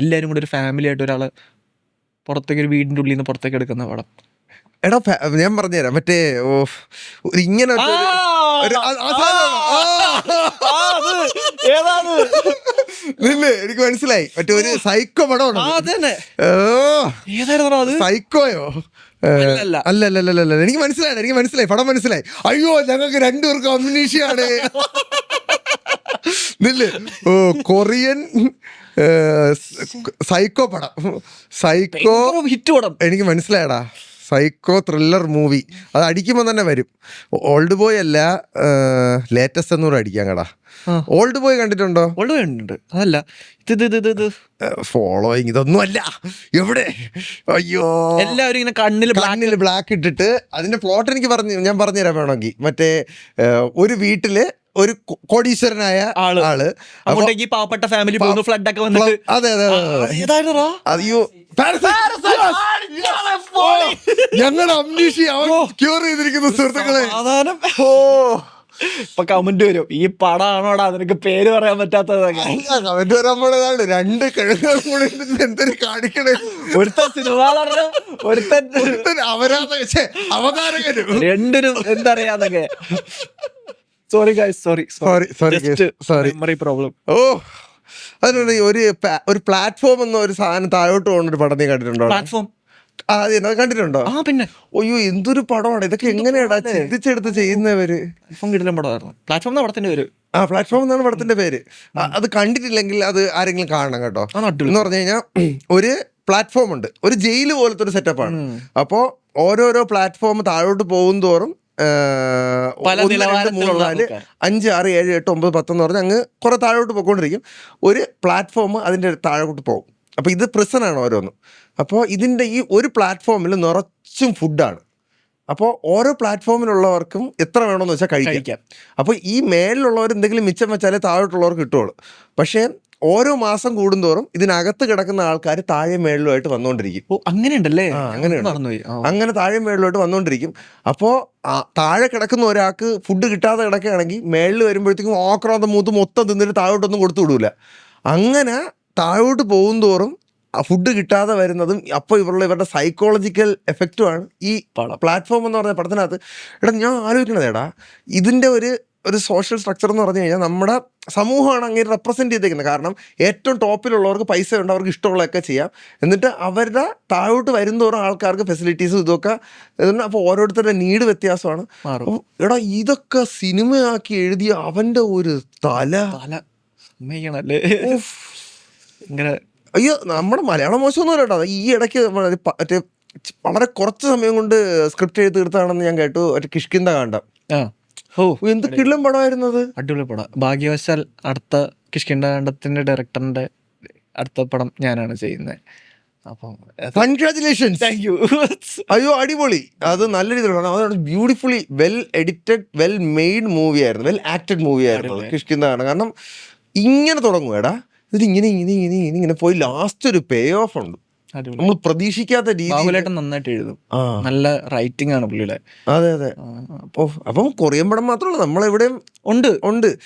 എല്ലാരും കൂടെ ഒരു ഫാമിലി ആയിട്ട് ഒരാളെ പുറത്തേക്ക് ഒരു വീടിന്റെ ഉള്ളിൽ നിന്ന് പുറത്തേക്ക് എടുക്കുന്ന പടം. എടാ ഞാൻ പറഞ്ഞുതരാം. മറ്റേ ഓ ഇങ്ങനെ എനിക്ക് മനസ്സിലായി. മറ്റേ ഒരു സൈക്കോ പടമാണ് സൈക്കോയോ അല്ല അല്ല അല്ല അല്ല എനിക്ക് മനസ്സിലായി എനിക്ക് മനസ്സിലായി. പടം മനസ്സിലായി. അയ്യോ ഞങ്ങൾക്ക് രണ്ടുപേർക്കും അമ്നീഷിയാണ് ഓ കൊറിയൻ സൈക്കോ പടം. സൈക്കോ ഹിറ്റ് പടം. എനിക്ക് മനസ്സിലായടാ. Psycho thriller movie. അത് അടിക്കുമ്പോൾ തന്നെ വരും. ഓൾഡ് ബോയ് അല്ല ലേറ്റസ്റ്റ് എന്നൂടെ അടിക്കാം കടാ. ഓൾഡ് ബോയ് കണ്ടിട്ടുണ്ടോ? ഓൾഡ് ബോയ് കണ്ടിട്ടുണ്ട്. അതല്ല. ഇത് ഇത് ഇത് ഇത് ഫോളോയിങ് ഇതൊന്നും അല്ല എവിടെ? അയ്യോ. എല്ലാവരും ഇങ്ങനെ കണ്ണിൽ കണ്ണിൽ ബ്ലാക്ക് ഇട്ടിട്ട് അതിന്റെ പ്ലോട്ട് എനിക്ക് പറഞ്ഞു ഞാൻ പറഞ്ഞുതരാം വേണമെങ്കിൽ. മറ്റേ ഒരു വീട്ടിൽ ഒരു കോടീശ്വരനായ ആൾ. അങ്ങോട്ടേക്ക് പാവപ്പെട്ട ഫാമിലി പോകുന്നു ഫ്ലഡ് ഒക്കെ വന്നിട്ട്. അതെ അതെ ഏതായിരുന്നു അയ്യോ ഞങ്ങളുടെ അംനീഷി അവൻ ക്യൂർ ചെയ്തിരിക്കുന്ന സുഹൃത്തുക്കളെ. ഓ. ഇപ്പൊ കമന്റ് വരും. ഈ പടാണോടാ നിനക്ക് പേര് പറയാൻ പറ്റാത്തതൊക്കെ. കമന്റ് വരാൻ രണ്ട് കിഴങ്ങുകൾ കൂടെ എന്തൊരു കാണിക്കണേ. ഒരുത്തൻ സിനിമ ഒരുത്തൻ ഒരുത്തൻ അവരാധ ഛെ, അവതാരകനും. രണ്ടിനും എന്തറിയാന്നൊക്കെ sorry guys sorry sorry sorry sorry sorry. Memory problem ഓ അതിനുള്ള ഒരു ഒരു പ്ലാറ്റ്ഫോം എന്ന ഒരു സാധനം താഴോട്ട് പോകുന്ന ഒരു പടം നീ കണ്ടിട്ടുണ്ടോ? പ്ലാറ്റ്ഫോം അത് കണ്ടിട്ടുണ്ടോ? ആ പിന്നെ. അയ്യോ എന്തൊരു പടമാണ്. ഇതൊക്കെ എങ്ങനെയാടാ ചിന്തിച്ചെടുത്ത് ചെയ്യുന്നവര്? പ്ലാറ്റ്ഫോം കിട്ടില്ല പടമായിരുന്നു. പ്ലാറ്റ്ഫോം പടത്തിന്റെ പേര്? ആ പ്ലാറ്റ്ഫോം എന്നാണ് പടത്തിന്റെ പേര്. അത് കണ്ടിട്ടില്ലെങ്കിൽ അത് ആരെങ്കിലും കാണണം കേട്ടോ. എന്ന് പറഞ്ഞു കഴിഞ്ഞാൽ ഒരു പ്ലാറ്റ്ഫോം ഉണ്ട്. ഒരു ജയിൽ പോലത്തെ ഒരു സെറ്റപ്പാണ് അപ്പോൾ ഓരോരോ പ്ലാറ്റ്ഫോം താഴോട്ട് പോകും തോറും പല നിലവാരത്തിലുള്ള അഞ്ച് ആറ് ഏഴ് എട്ട് ഒമ്പത് പത്ത് എന്ന് പറഞ്ഞാൽ അങ്ങ് കുറെ താഴോട്ട് പോയിക്കൊണ്ടിരിക്കും. ഒരു പ്ലാറ്റ്ഫോം അതിന്റെ താഴോട്ട് പോകും. അപ്പോൾ ഇത് പ്രിസൺ ആണ് ഓരോന്നും. അപ്പോൾ ഇതിന്റെ ഈ ഒരു പ്ലാറ്റ്ഫോമിൽ നിറച്ചും ഫുഡാണ് അപ്പോൾ ഓരോ പ്ലാറ്റ്ഫോമിലുള്ളവർക്കും എത്ര വേണമെന്ന് വെച്ചാൽ കഴിക്കാം. കഴിക്കാം. അപ്പോൾ ഈ മേലിലുള്ളവർ എന്തെങ്കിലും മിച്ചം വെച്ചാലേ താഴോട്ടുള്ളവർക്ക് കിട്ടുള്ളൂ പക്ഷേ ഓരോ മാസം കൂടുന്തോറും ഇതിനകത്ത് കിടക്കുന്ന ആൾക്കാർ താഴെ മേളിലുമായിട്ട് വന്നുകൊണ്ടിരിക്കും ഓ അങ്ങനെയുണ്ടല്ലേ? അങ്ങനെ അങ്ങനെയുണ്ട്. അങ്ങനെ താഴെ മേളിലോട്ട് വന്നുകൊണ്ടിരിക്കും അപ്പോ താഴെ കിടക്കുന്ന ഒരാൾക്ക് ഫുഡ് കിട്ടാതെ കിടക്കുകയാണെങ്കിൽ മേളിൽ വരുമ്പോഴത്തേക്കും ഓക്രോന്ത മൂത്ത് മൊത്തം തിന്നിട്ട് താഴോട്ടൊന്നും കൊടുത്തു വിടൂല. അങ്ങനെ താഴോട്ട് പോകും തോറും ഫുഡ് കിട്ടാതെ വരുന്നതും അപ്പോൾ ഇവരുടെ ഇവരുടെ സൈക്കോളജിക്കൽ എഫക്റ്റുമാണ് ഈ പ്ലാറ്റ്ഫോം എന്ന് പറഞ്ഞ പടത്തിനകത്ത്. എടാ ഞാൻ ആലോചിക്കണതേടാ. ഇതിന്റെ ഒരു ഒരു സോഷ്യൽ സ്ട്രക്ചർ എന്ന് പറഞ്ഞു കഴിഞ്ഞാൽ നമ്മുടെ സമൂഹമാണ് അങ്ങനെ റെപ്രസെന്റ് ചെയ്തേക്കുന്നത്. കാരണം ഏറ്റവും ടോപ്പിലുള്ളവർക്ക് പൈസ ഉണ്ട് അവർക്ക് ഇഷ്ടമുള്ളതൊക്കെ ചെയ്യാം. എന്നിട്ട് അവരുടെ താഴോട്ട് വരുന്തോറും ആൾക്കാർക്ക് ഫെസിലിറ്റീസും ഇതൊക്കെ എന്നിട്ട് അപ്പോൾ ഓരോരുത്തരുടെ നീഡ് വ്യത്യാസമാണ്. അപ്പോൾ എടാ ഇതൊക്കെ സിനിമയാക്കി എഴുതിയ അവന്റെ ഒരു തല. തല. സമ്മതിക്കണല്ലേ ഇങ്ങനെ അയ്യോ നമ്മുടെ മലയാളം മോശമൊന്നും കേട്ടോ ഈ ഇടയ്ക്ക് മറ്റേ വളരെ കുറച്ച് സമയം കൊണ്ട് സ്ക്രിപ്റ്റ് എഴുതി തീർത്താണെന്ന് ഞാൻ കേട്ടു. മറ്റേ കിഷ്കിന്ത കാണ്ടം ഓ എന്ത് കിള്ളും പടമായിരുന്നത്? അടിപൊളി പടം. ഭാഗ്യവശാൽ അടുത്ത കിഷ്കിണ്ടാണ്ടത്തിന്റെ ഡയറക്ടറിന്റെ അടുത്ത പടം ഞാനാണ് ചെയ്യുന്നത്. അപ്പം കൺഗ്രാചുലേഷൻസ് താങ്ക് യു അയ്യോ അടിപൊളി. അത് നല്ല രീതിയിലാണ് അതാണ് beautifully well edited well made movie ആയിരുന്നു. വെൽ ആക്ടഡ് മൂവി ആയിരുന്നു അത് കിഷ്കിന്താണ് കാരണം ഇങ്ങനെ തുടങ്ങും എടാ. ഇത് ഇങ്ങനെ ഇങ്ങനെ ഇങ്ങനെ ഇങ്ങനെ ഇങ്ങനെ പോയി ലാസ്റ്റ് ഒരു പേ ഓഫ് ഉണ്ട്. നമ്മൾ പ്രതീക്ഷിക്കാത്ത രീതിയിൽ നന്നായിട്ട് എഴുതും. ആ. നല്ല റൈറ്റിംഗ് ആണ് പുള്ളിയുടെ. അതെ അതെ. അപ്പൊ അപ്പം കൊറിയൻ പടം മാത്രമല്ല നമ്മളെവിടെയും ഉണ്ട്. ഉണ്ട്.